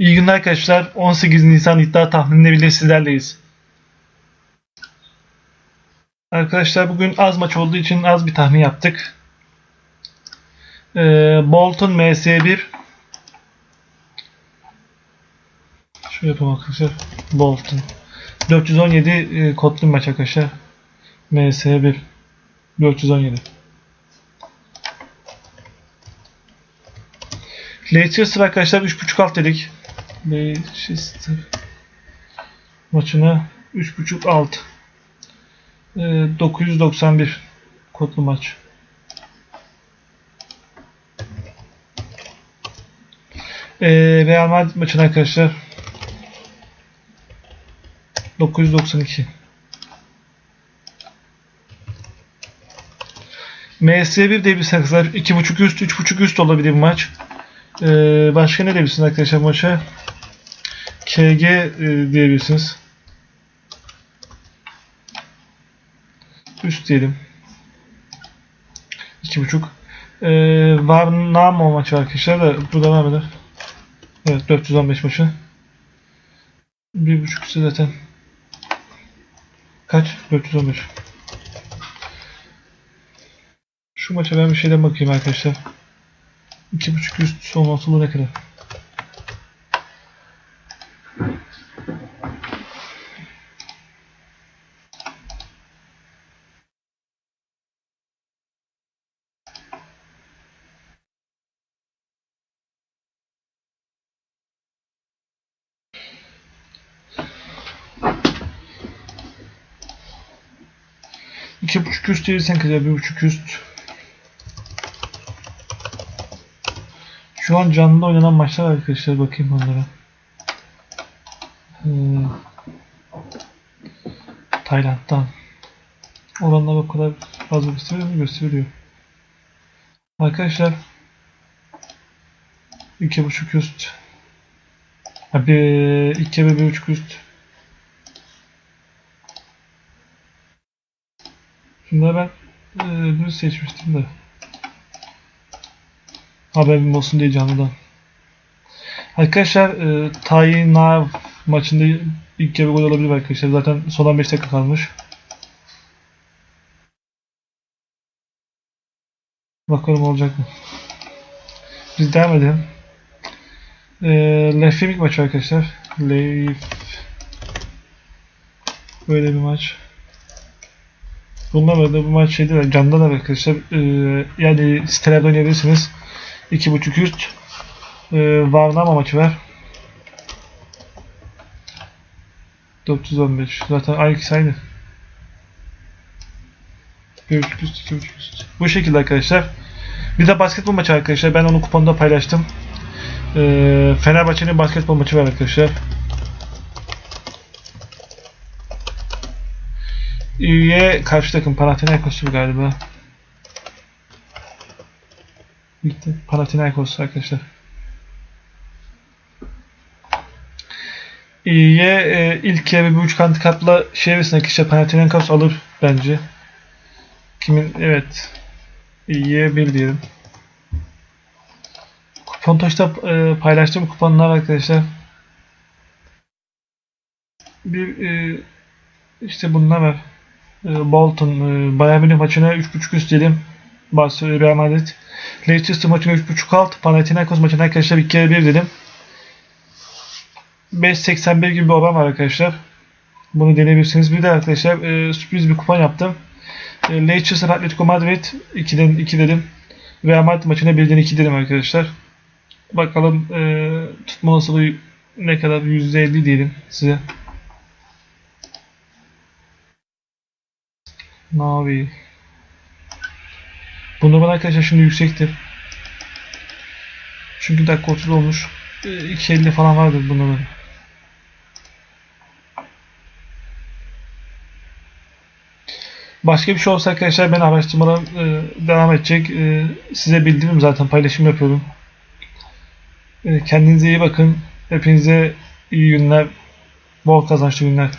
İyi günler arkadaşlar. 18 Nisan iddia tahminleriyle sizlerleyiz. Arkadaşlar bugün az maç olduğu için az bir tahmin yaptık. Ee, Bolton MS1 Şöyle yapalım arkadaşlar. Bolton 417 e, kodlu maç arkadaşlar. MS1 417 Leicester arkadaşlar 3.5 alt dedik. Leicester maçına 3.5 alt. Ee, 991 kodlu maç. Ee, Real Madrid maçına arkadaşlar 992. MS1 diye bir sakızlar 2.5 üst 3.5 üst olabilir maç. Ee, başka ne diyebilirsiniz arkadaşlar maça? KG e, diyebilirsiniz. Üst diyelim. 2.5. Ee, var Namo maçı arkadaşlar da bu devam eder. Evet 415 maçı. 1.5 üstü zaten. Kaç? 415. Şu maça ben bir şeyden bakayım arkadaşlar. 2.5 üst son altılı ne kadar? İki buçuk üst değilsen kadar bir buçuk üst. Şu an canlı oynanan maçlar arkadaşlar bakayım onlara. Hmm. Tayland'dan. Oranlar o kadar fazla gösteriyor mu? Gösteriyor. Arkadaşlar iki buçuk üst. Ha bir iki ve bir buçuk üst. Şunları ben e, düz seçmiştim de. Haberim olsun diye canlıdan. Arkadaşlar e, Tayin maçında ilk kere gol olabilir arkadaşlar. Zaten son 15 dakika kalmış. Bakalım olacak mı? Biz devam edelim. E, Lefimik maçı arkadaşlar. Lef Böyle bir maç. Bundan da bu maç canlı da arkadaşlar. E, yani sitelerde oynayabilirsiniz. 2.5 üst e, Varnama maçı var. 415. Zaten aynı ikisi aynı. 1.5 üst, 2.5 üst. Bu şekilde arkadaşlar. Bir de basketbol maçı arkadaşlar. Ben onu kuponda paylaştım. E, Fenerbahçe'nin basketbol maçı var arkadaşlar. Üye karşı takım Panathinaikos'u galiba. Bitti. Panathinaikos arkadaşlar. İyiye e, ilk yarı bir buçuk handikapla çevresine arkadaşlar Panathinaikos alır bence. Kimin? Evet. İyiye bir diyelim. Kupon taşta e, paylaştığım kuponlar arkadaşlar. Bir e, işte bunlar var. E, Bolton, e, Bayern Münih maçına 3.5 üst diyelim. Barcelona Real Madrid. Leicester maçına 3.5 alt. Panathinaikos maçına arkadaşlar bir kere bir dedim. 5.81 gibi bir oran var arkadaşlar. Bunu deneyebilirsiniz. Bir de arkadaşlar e, sürpriz bir kupon yaptım. E, Leicester Atletico Madrid 2'den 2 dedim. Real Madrid maçına 1'den 2 dedim arkadaşlar. Bakalım e, tutma olasılığı ne kadar %50 diyelim size. Navi. Bunda bana arkadaşlar şimdi yüksektir. Çünkü dakika 30 olmuş. Ee, 2.50 falan vardır böyle. Başka bir şey olsa arkadaşlar ben araştırmalar e, devam edecek. E, size bildiririm zaten paylaşım yapıyorum. E, kendinize iyi bakın. Hepinize iyi günler. Bol kazançlı günler.